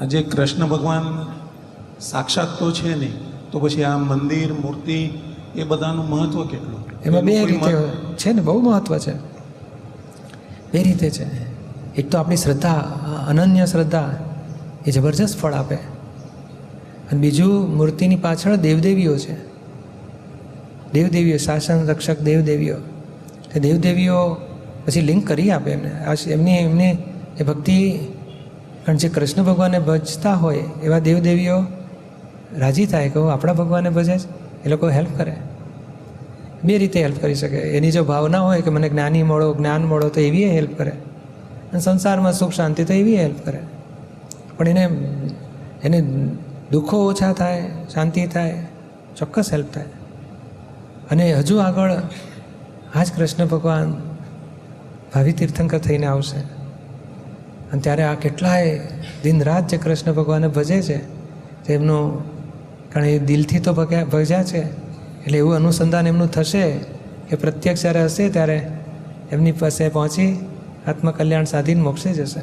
આજે કૃષ્ણ ભગવાન સાક્ષાત તો છે નહીં તો પછી આ મંદિર મૂર્તિ એ બધાનું મહત્વ કેટલું? એમાં બે રીતે છે ને બહુ મહત્ત્વ છે. બે રીતે છે. એક તો આપણી શ્રદ્ધા અનન્ય શ્રદ્ધા એ જબરજસ્ત ફળ આપે. અને બીજું મૂર્તિની પાછળ દેવદેવીઓ છે. દેવદેવીઓ શાસન રક્ષક દેવદેવીઓ. તે દેવદેવીઓ પછી લિંક કરી આપે એમને. આ એમની એમની એ ભક્તિ કારણ જે કૃષ્ણ ભગવાનને ભજતા હોય એવા દેવદેવીઓ રાજી થાય કે "ઓ, આપણા ભગવાનને ભજે છે? એ લોકો હેલ્પ કરે. બે રીતે હેલ્પ કરી શકે. એની જો ભાવના હોય કે મને જ્ઞાની મળો જ્ઞાન મળો તો એવી હેલ્પ કરે. અને સંસારમાં સુખ શાંતિ તો એવી હેલ્પ કરે. પણ એને એને દુઃખો ઓછા થાય શાંતિ થાય ચોક્કસ હેલ્પ થાય. અને હજુ આગળ આ જ કૃષ્ણ ભગવાન ભાવિ તીર્થંકર થઈને આવશે. અને ત્યારે આ કેટલાય દિન રાત જે કૃષ્ણ ભગવાનને ભજે છે તેમનું કારણ એ દિલથી તો ભગ્યા, ભજ્યા છે. એટલે એવું અનુસંધાન એમનું થશે કે પ્રત્યક્ષ જ્યારે હશે ત્યારે એમની પાસે પહોંચી આત્મકલ્યાણ સાધીને મોક્ષે જશે.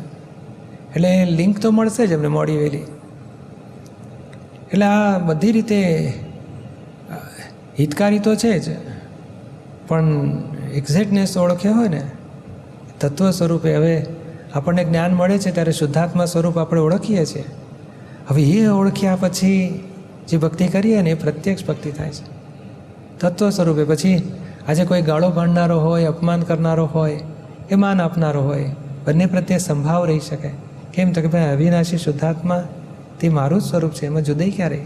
એટલે લિંક તો મળશે જ એમને મોડી વહેલી. એટલે આ બધી રીતે હિતકારી તો છે જ, પણ એક્ઝેક્ટનેસ ઓળખ્યો હોય ને, તત્વ સ્વરૂપે હવે આપણને જ્ઞાન મળે છે ત્યારે શુદ્ધાત્મા સ્વરૂપ આપણે ઓળખીએ છીએ. હવે એ ઓળખ્યા પછી જે ભક્તિ કરીએ ને એ પ્રત્યક્ષ ભક્તિ થાય છે. તત્વ સ્વરૂપે પછી આજે કોઈ ગાળો ભાંડનારો હોય, અપમાન કરનારો હોય, એ માન આપનારો હોય, બંને પ્રત્યે સંભાવ રહી શકે. કેમ તો કે ભાઈ અવિનાશી શુદ્ધાત્મા તે મારું જ સ્વરૂપ છે, એમાં જુદાઈ ક્યારે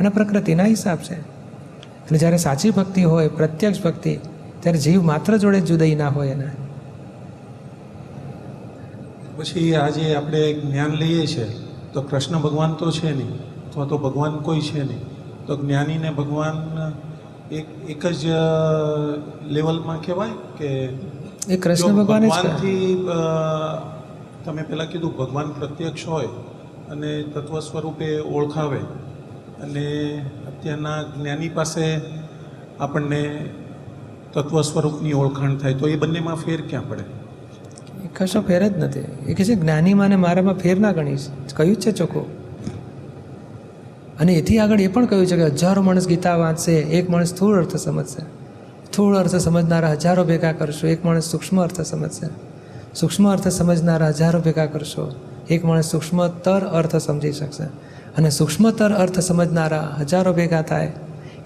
અને પ્રકૃતિના હિસાબ છે. એટલે જ્યારે સાચી ભક્તિ હોય, પ્રત્યક્ષ ભક્તિ, ત્યારે જીવ માત્ર જોડે જુદાઈ ના હોય એને. પછી આજે આપણે જ્ઞાન લઈએ છીએ તો કૃષ્ણ ભગવાન તો છે નહીં અથવા તો ભગવાન કોઈ છે નહીં તો જ્ઞાનીને ભગવાન એક એક જ લેવલમાં કહેવાય કે એ કૃષ્ણ ભગવાન ભગવાનથી તમે પહેલાં કીધું ભગવાન પ્રત્યક્ષ હોય અને તત્વ સ્વરૂપે ઓળખાવે અને અત્યારના જ્ઞાની પાસે આપણને તત્વ સ્વરૂપની ઓળખાણ થાય તો એ બંનેમાં ફેર ક્યાં પડે? કશો ફેર જ નથી. એ કહે છે જ્ઞાનીમાં ને મારામાં ફેર ના ગણીશ. કહ્યું જ છે ચોખ્ખું. અને એથી આગળ એ પણ કહ્યું છે કે હજારો માણસ ગીતા વાંચશે, એક માણસ સ્થૂળ અર્થ સમજશે. સ્થૂળ અર્થ સમજનારા હજારો ભેગા કરશો, એક માણસ સૂક્ષ્મ અર્થ સમજશે. સૂક્ષ્મ અર્થ સમજનારા હજારો ભેગા કરશો, એક માણસ સૂક્ષ્મતર અર્થ સમજી શકશે. અને સૂક્ષ્મતર અર્થ સમજનારા હજારો ભેગા થાય,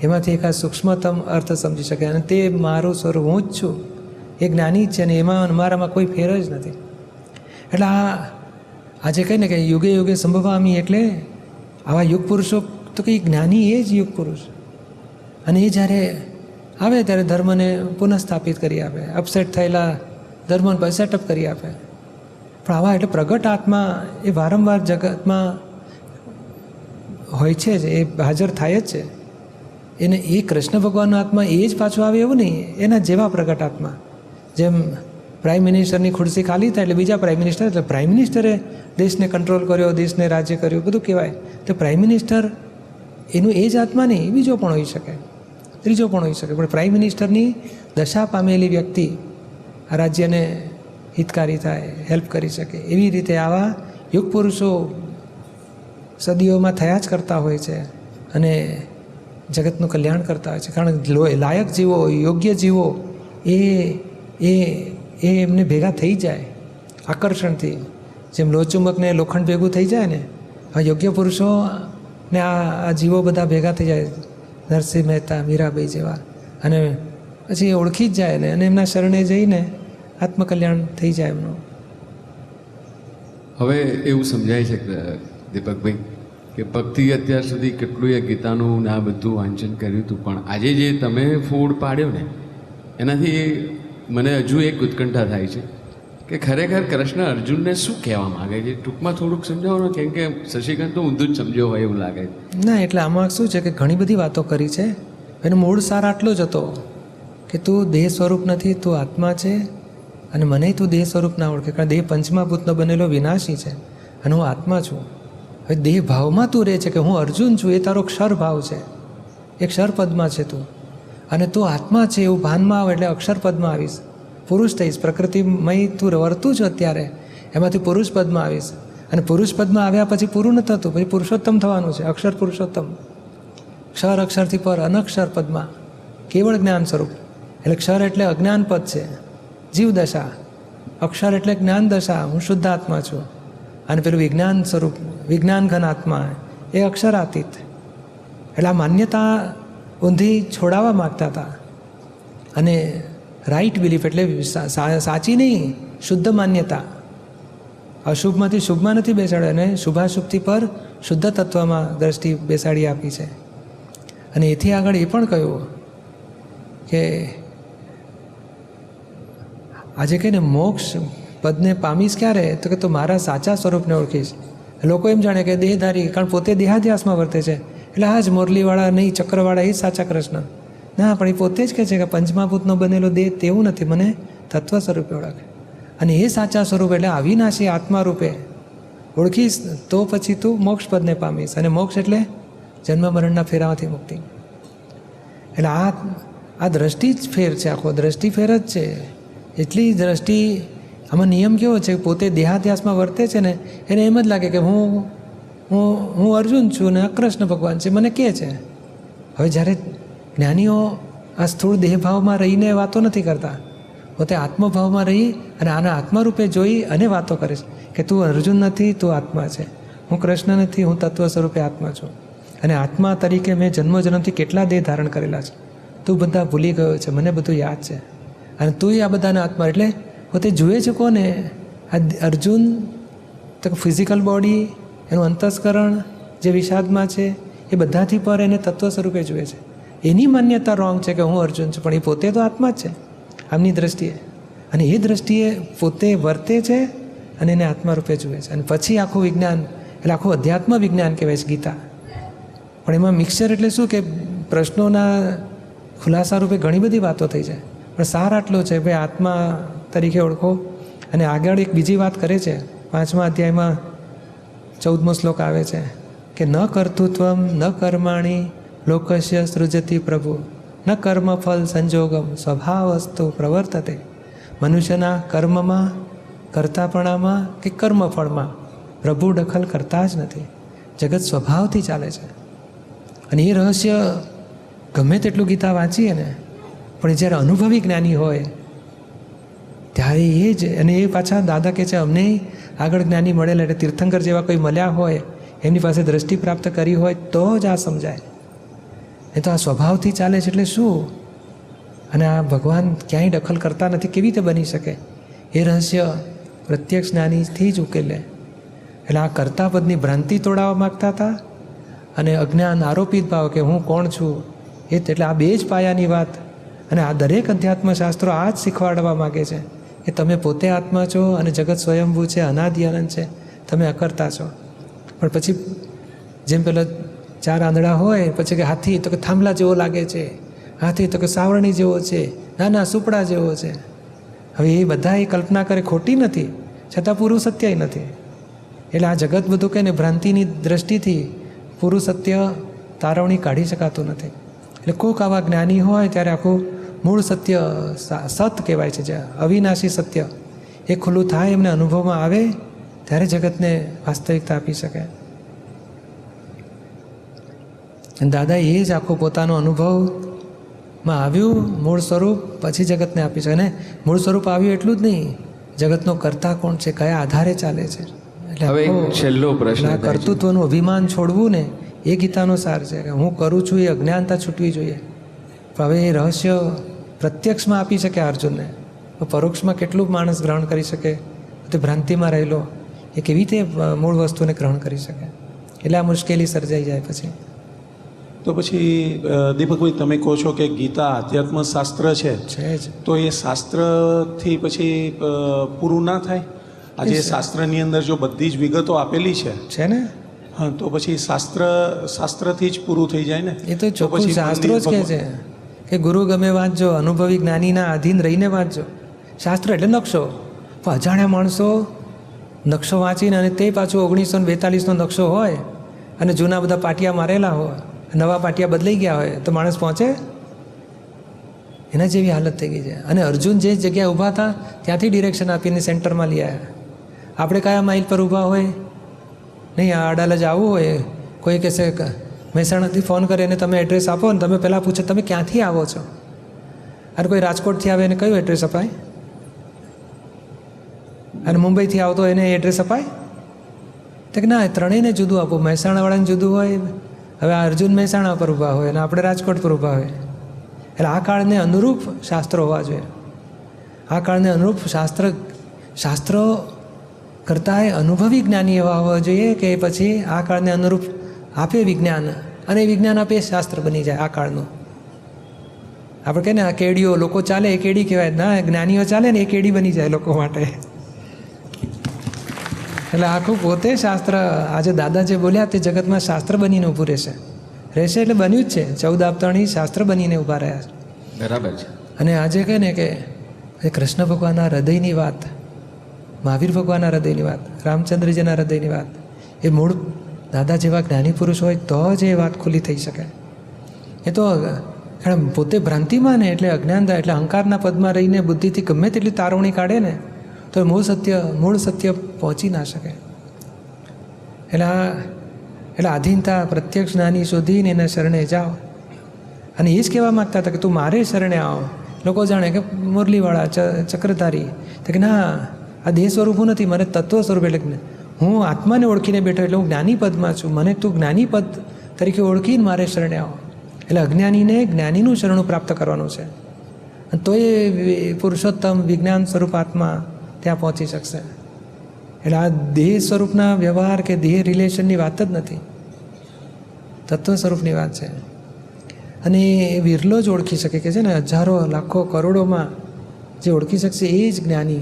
એમાંથી એકાદ સૂક્ષ્મતમ અર્થ સમજી શકે. અને તે મારું સ્વરૂપ હું જ છું. એ જ્ઞાની જ છે અને એમાં મારામાં કોઈ ફેર જ નથી. એટલે આ, આજે કહે ને કે યુગે યુગે સંભવામી એટલે આવા યુગ પુરુષો તો કંઈ જ્ઞાની એ જ યુગ પુરુષ. અને એ જ્યારે આવે ત્યારે ધર્મને પુનઃસ્થાપિત કરી આપે અપસેટ થયેલા ધર્મને સેટઅપ કરી આપે. પણ આવા એટલે પ્રગટ આત્મા એ વારંવાર જગતમાં હોય છે જ, એ હાજર થાય જ છે. એને એ કૃષ્ણ ભગવાનનો આત્મા એ જ પાછો આવે એવું નહીં, એના જેવા પ્રગટ આત્મા. જેમ પ્રાઇમ મિનિસ્ટરની ખુરશી ખાલી થાય એટલે બીજા પ્રાઇમ મિનિસ્ટર એટલે પ્રાઇમ મિનિસ્ટરે દેશને કંટ્રોલ કર્યો, દેશને રાજ્ય કર્યું, બધું કહેવાય. તો પ્રાઇમ મિનિસ્ટર એનું એ જ આત્મા નહીં બીજો પણ હોઈ શકે. ત્રીજો પણ હોઈ શકે. પણ પ્રાઇમ મિનિસ્ટરની દશા પામેલી વ્યક્તિ આ રાજ્યને હિતકારી થાય હેલ્પ કરી શકે. એવી રીતે આવા યુગ પુરુષો સદીઓમાં થયા જ કરતા હોય છે અને જગતનું કલ્યાણ કરતા હોય છે. કારણ કે લાયક જીવો, યોગ્ય જીવો એ એ એ એમને ભેગા થઈ જાય આકર્ષણથી. જેમ લોચુંબકને લોખંડ ભેગું થઈ જાય ને, આ યોગ્ય પુરુષો ને આ આ જીવો બધા ભેગા થઈ જાય. નરસિંહ મહેતા, મીરાબાઈ જેવા. અને પછી એ ઓળખી જ જાય ને, અને એમના શરણે જઈને આત્મકલ્યાણ થઈ જાય એમનું. હવે એવું સમજાય છે દીપકભાઈ, કે ભક્તિ અત્યાર સુધી કેટલું એ ગીતાનું ને આ બધું વાંચન કર્યું હતું. પણ આજે જે તમે ફૂડ પાડ્યો ને, એનાથી મને હજુ એક ઉત્કંઠા થાય છે કે ખરેખર કૃષ્ણ અર્જુનને શું કહેવા માગે છે? ટૂંકમાં થોડુંક સમજાવો કેમ કે શશિકાંત તો ઊંધું જ સમજ્યો હોય એવું લાગે છે. ના, એટલે આમાં શું છે કે ઘણી બધી વાતો કરી છે. એનો મૂળ સાર આટલો જ હતો કે તું દેહ સ્વરૂપ નથી, તું આત્મા છે અને મને તું દેહ સ્વરૂપ ના ઓળખે. કારણ દેહ પંચમાભૂતનો બનેલો વિનાશી છે અને હું આત્મા છું. હવે દેહ ભાવમાં તું રહે છે કે હું અર્જુન છું, એ તારો ક્ષર ભાવ છે. એ ક્ષર પદમાં છે તું. અને તું આત્મા છે એવું ભાનમાં આવે એટલે અક્ષરપદમાં આવીશ. પુરુષ થઈશ, પ્રકૃતિમય તું વર્તું છું અત્યારે. એમાંથી પુરુષ પદમાં આવીશ. અને પુરુષ પદમાં આવ્યા પછી પૂરું નથી થતું, પછી પુરુષોત્તમ થવાનું છે, અક્ષર પુરુષોત્તમ. ક્ષર અક્ષરથી પર અનક્ષર પદમાં. કેવળ જ્ઞાન સ્વરૂપ. એટલે ક્ષર એટલે અજ્ઞાન પદ છે. જીવ દશા. અક્ષર એટલે જ્ઞાન દશા, હું શુદ્ધ આત્મા છું. અને પેલું વિજ્ઞાન સ્વરૂપ વિજ્ઞાન ઘન આત્મા એ અક્ષરાતીત. એટલે આ માન્યતા ઊંધી છોડાવવા માગતા હતા. અને રાઈટ બિલીફ એટલે સાચી નહીં શુદ્ધ માન્યતા. અશુભમાંથી શુભમાં નથી બેસાડ્યો અને શુભાશુભથી પર શુદ્ધ તત્વમાં દ્રષ્ટિ બેસાડી આપી છે. અને એથી આગળ એ પણ કહ્યું કે આજે કહીને મોક્ષ પદને પામીશ ક્યારે? તો કે તું મારા સાચા સ્વરૂપને ઓળખીશ. લોકો એમ જાણે કે દેહધારી, કારણ પોતે દેહાધ્યાસમાં વર્તે છે. એટલે આ જ મોરલીવાળા નહીં ચક્રવાળા, એ સાચા કૃષ્ણ. ના, પણ એ પોતે જ કહે છે કે પંચમાભૂતનો બનેલો દેહ તેવું નથી, મને તત્વ સ્વરૂપે ઓળખે. અને એ સાચા સ્વરૂપ એટલે અવિનાશી આત્મા રૂપે ઓળખીશ તો પછી તું મોક્ષ પદને પામીશ, અને મોક્ષ એટલે જન્મ મરણના ફેરામાંથી મુક્તિ. એટલે આ આ દ્રષ્ટિ જ ફેર છે, આખો દ્રષ્ટિ ફેર જ છે. એટલી દ્રષ્ટિ, આમાં નિયમ કેવો છે? પોતે દેહાધ્યાસમાં વર્તે છે ને, એને એમ જ લાગે કે હું હું હું અર્જુન છું ને આ કૃષ્ણ ભગવાન છે. મને કહે છે, હવે જ્યારે જ્ઞાનીઓ આ સ્થૂળ દેહભાવમાં રહીને વાતો નથી કરતા, પોતે આત્મભાવમાં રહી અને આના આત્મરૂપે જોઈ અને વાતો કરે છે કે તું અર્જુન નથી, તું આત્મા છે. હું કૃષ્ણ નથી, હું તત્વ સ્વરૂપે આત્મા છું. અને આત્મા તરીકે મેં જન્મ જન્મથી કેટલા દેહ ધારણ કરેલા છે. તું બધા ભૂલી ગયો છે, મને બધું યાદ છે. અને તું આ બધાના આત્મા એટલે પોતે જુએ છે કોને? આ અર્જુન તો ફિઝિકલ બોડી એનું અંતસ્કરણ જે વિષાદમાં છે, એ બધાથી પર એને તત્વ સ્વરૂપે જુએ છે. એની માન્યતા રોંગ છે કે હું અર્જુન છું, પણ એ પોતે તો આત્મા જ છે, આમની દ્રષ્ટિએ. અને એ દ્રષ્ટિએ પોતે વર્તે છે અને એને આત્મા રૂપે જુએ છે. અને પછી આખું વિજ્ઞાન, એટલે આખું અધ્યાત્મ વિજ્ઞાન કહેવાય છે, ગીતા. પણ એમાં મિક્સચર એટલે શું કે પ્રશ્નોના ખુલાસા રૂપે ઘણી બધી વાતો થઈ જાય. પણ સાર આટલો છે, ભાઈ આત્મા તરીકે ઓળખો. અને આગળ એક બીજી વાત કરે છે, પાંચમા અધ્યાયમાં ચૌદમો શ્લોક આવે છે કે ન કર્તૃત્વમ, ન કર્માણી, લોકસ્ય સૃજતી પ્રભુ. ન કર્મફલ સંજોગમ સ્વભાવસ્તુ પ્રવર્તતે. મનુષ્યના કર્મમાં, કર્તાપણામાં કે કર્મફળમાં પ્રભુ દખલ કરતા જ નથી. જગત સ્વભાવથી ચાલે છે. અને એ રહસ્ય ગમે તેટલું ગીતા વાંચીએ ને, પણ જ્યારે અનુભવી જ્ઞાની હોય, ત્યારે એ જ, અને એ પાછા દાદા કહે છે, અમને આગળ જ્ઞાની મળેલા એટલે તીર્થંકર જેવા કોઈ મળ્યા હોય, એમની પાસે દ્રષ્ટિ પ્રાપ્ત કરી હોય, તો જ આ સમજાય. એ તો આ સ્વભાવથી ચાલે છે એટલે શું? અને આ ભગવાન ક્યાંય દખલ કરતા નથી, કેવી રીતે બની શકે? એ રહસ્ય પ્રત્યક્ષ જ્ઞાનીથી જ ઉકેલે. એટલે આ કર્તા પદની ભ્રાંતિ તોડાવવા માગતા હતા અને અજ્ઞાન આરોપિત ભાવ કે હું કોણ છું, એ એટલે આ બે જ પાયાની વાત. અને આ દરેક અધ્યાત્મ શાસ્ત્રો આ જ શીખવાડવા માગે છે. કે તમે પોતે આત્મા છો અને જગત સ્વયંભૂ છે અનાદિ છે, તમે અકર્તા છો. પણ પછી જેમ પેલા ચાર આંધળા હોય, પછી કે હાથી, તો કે થાંભલા જેવો લાગે છે, હાથી, તો કે સાવરણી જેવો છે ના ના સુપડા જેવો છે. હવે એ બધા એ કલ્પના કરે ખોટી નથી, છતાં પૂરું સત્ય નથી. એટલે આ જગત બધું કહે ને ભ્રાંતિની દ્રષ્ટિથી પૂરું સત્ય તારવણી કાઢી શકાતું નથી. એટલે કોઈક આવા જ્ઞાની હોય, ત્યારે આખું મૂળ સત્ય સત કહેવાય છે જે અવિનાશી સત્ય. એ ખુલ્લું થાય એમને અનુભવમાં આવે ત્યારે જગતને વાસ્તવિકતા આપી શકે. દાદા એ જ આખો પોતાનો અનુભવમાં આવ્યું મૂળ સ્વરૂપ પછી જગતને આપી શકે. અને મૂળ સ્વરૂપ આવ્યું એટલું જ નહીં જગતનો કરતા કોણ છે કયા આધારે ચાલે છે. એટલે હવે છેલ્લો પ્રશ્ન છે. કર્તૃત્વનું અભિમાન છોડવું ને એ ગીતાનો સાર છે કે હું કરું છું એ અજ્ઞાનતા છૂટવી જોઈએ. હવે એ રહસ્ય પ્રત્યક્ષમાં આપી શકે અર્જુનને. પરોક્ષમાં કેટલું માણસ ગ્રહણ કરી શકે? તે ભ્રાંતિમાં રહેલો એ કેવી રીતે મૂળ વસ્તુને ગ્રહણ કરી શકે? એટલે આ મુશ્કેલી સર્જાઈ જાય પછી. તો પછી દીપકભાઈ તમે કહો છો કે ગીતા આધ્યાત્મ શાસ્ત્ર છે. છે જ. તો એ શાસ્ત્રથી પછી પૂરું ના થાય? આજે શાસ્ત્રની અંદર જો બધી જ વિગતો આપેલી છે. છે ને? હા તો પછી શાસ્ત્ર શાસ્ત્રથી જ પૂરું થઈ જાય ને? એ તો પછી શાસ્ત્રો જ કહે છે. કે ગુરુ ગમે વાંચજો, અનુભવી જ્ઞાનીના આધીન રહીને વાંચજો. શાસ્ત્ર એટલે નકશો. પણ અજાણ્યા માણસો નકશો વાંચીને અને તે પાછું ઓગણીસો ને બેતાલીસનો નકશો હોય અને જૂના બધા પાટિયા મારેલા હોય, નવા પાટિયા બદલાઈ ગયા હોય, તો માણસ પહોંચે? એના જેવી હાલત થઈ ગઈ છે. અને અર્જુન જે જગ્યાએ ઊભા હતા, ત્યાંથી ડિરેક્શન આપીને સેન્ટરમાં લઈ આવ્યા. આપણે કયા માઇલ પર ઊભા હોય? નહીં, આ અડાલજ આવવું હોય. કોઈ કહેશે મહેસાણાથી ફોન કરે અને તમે એડ્રેસ આપો ને તમે પહેલાં પૂછો, તમે ક્યાંથી આવો છો? અને કોઈ રાજકોટથી આવે એને કયું એડ્રેસ અપાય? અને મુંબઈથી આવતો એને એડ્રેસ અપાય? તો કે ના, એ ત્રણેયને જુદું આપો. મહેસાણાવાળાને જુદું હોય, હવે આ અર્જુન મહેસાણા પર ઊભા હોય અને આપણે રાજકોટ પર ઊભા હોય. એટલે આ કાળને અનુરૂપ શાસ્ત્રો હોવા જોઈએ. આ કાળને અનુરૂપ શાસ્ત્ર, શાસ્ત્રો કરતાં અનુભવી જ્ઞાની એવા હોવા જોઈએ કે પછી આ કાળને અનુરૂપ આપે વિજ્ઞાન અને વિજ્ઞાન આપે શાસ્ત્ર બની જાય આ કાળનું. આપણે કહે ને આ કેડીઓ લોકો ચાલે એ કેડી કહેવાય. ના જ્ઞાનીઓ ચાલે ને એ કેડી બની જાય લોકો માટે. એટલે આખું પોતે શાસ્ત્ર આજે દાદા જે બોલ્યા તે જગતમાં શાસ્ત્ર બનીને ઊભું રહેશે. રહેશે એટલે બન્યું જ છે. ચૌદ આપતાણી શાસ્ત્ર બનીને ઊભા રહ્યા છે. બરાબર છે. અને આજે કહે ને કે એ કૃષ્ણ ભગવાનના હૃદયની વાત મહાવીર ભગવાનના હૃદયની વાત રામચંદ્રજીના હૃદયની વાત એ મૂળ દાદા જેવા જ્ઞાની પુરુષ હોય તો જ એ વાત ખુલ્લી થઈ શકે. એ તો, એણે પોતે ભ્રાંતિમાં ને એટલે અજ્ઞાનતા એટલે અહંકારના પદમાં રહીને બુદ્ધિથી ગમે તેટલી તારવણી કાઢે ને, તો મૂળ સત્ય મૂળ સત્ય પહોંચી ના શકે. એટલે આ, એટલે આધીનતા પ્રત્યક્ષ જ્ઞાની શોધીને એના શરણે જાઓ. અને એ જ કહેવા માગતા હતા કે તું મારે શરણે આવો. લોકો જાણે કે મુરલીવાળા ચક્રધારી. તો કે ના, આ દેહ સ્વરૂપો નથી મને તત્વ સ્વરૂપ એટલે હું આત્માને ઓળખીને બેઠો એટલે હું જ્ઞાની છું. મને તું જ્ઞાની પદ તરીકે ઓળખીને મારે શરણે આવો. એટલે અજ્ઞાનીને જ્ઞાનીનું શરણું પ્રાપ્ત કરવાનું છે. તો એ પુરુષોત્તમ વિજ્ઞાન સ્વરૂપ આત્મા ત્યાં પહોંચી શકશે. એટલે આ દેહ સ્વરૂપના વ્યવહાર કે દેહ રિલેશનની વાત જ નથી. તત્વ સ્વરૂપની વાત છે. અને એ વિરલો જ ઓળખી શકે કે છે ને હજારો, લાખો, કરોડોમાં જે ઓળખી શકશે એ જ જ્ઞાની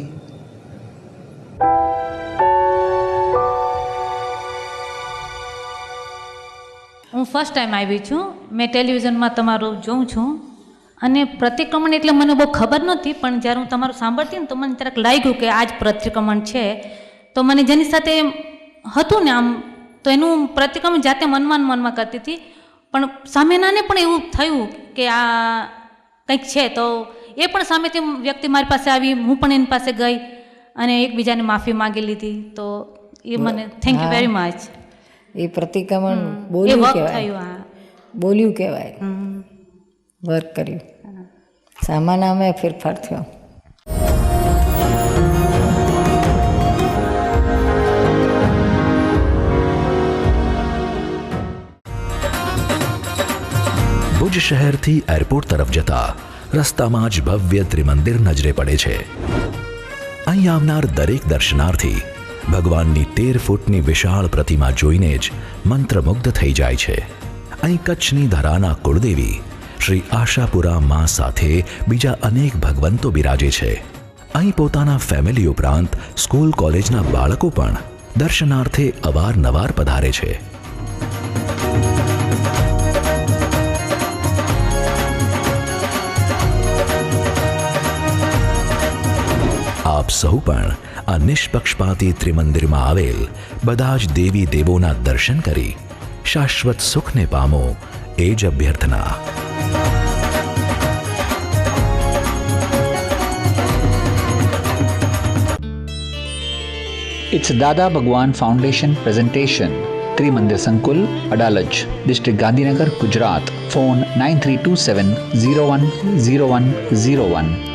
ફર્સ્ટ ટાઈમ આવી છું. મેં ટેલિવિઝનમાં તમારું જોઉં છું. અને પ્રતિક્રમણ એટલે મને બહુ ખબર નહોતી પણ જ્યારે હું તમારું સાંભળતી ને તો મને જરાક લાગ્યું કે આ જ પ્રતિક્રમણ છે. તો મને જેની સાથે હતું ને આમ તો એનું પ્રતિક્રમણ જાતે મનમાં મનમાં કરતી હતી. પણ સામેનાને પણ એવું થયું કે આ કંઈક છે તો એ પણ સામેથી વ્યક્તિ મારી પાસે આવી હું પણ એની પાસે ગઈ અને એકબીજાને માફી માગી લીધી. તો એ મને થેન્ક યુ વેરી મચ એ પ્રતિક્રમણ બોલ્યું કહેવાય. બોલ્યું કહેવાય. વર્ક કર્યું. સામાનામાં ફેરફાર થયો. ભુજ શહેરથી એરપોર્ટ તરફ જતા રસ્તામાં જ ભવ્ય ત્રિમંદિર નજરે પડે છે. અહીં આવનાર દરેક દર્શનાર્થી ભગવાનની તેર ફૂટની વિશાળ પ્રતિમા જોઈને જ મંત્રમુગ્ધ થઈ જાય છે. અહીં કચ્છની ધરાના કુળદેવી શ્રી આશાપુરા મા સાથે બીજા અનેક ભગવંતો બિરાજે છે. અહીં પોતાના ફેમિલી ઉપરાંત સ્કૂલ કોલેજના બાળકો પણ દર્શનાર્થે અવારનવાર પધારે છે. આપ સૌ પણ આ નિષ્પક્ષપાતી ત્રિમંદિરમાં આવેલ બધા જ દેવી દેવોના દર્શન કરી શાશ્વત સુખને પામો એ જ અભ્યર્થના It's Dada Bhagwan Foundation presentation. Trimandir Sankul, Adalaj, District Gandhinagar, Gujarat. Phone 9327 010101.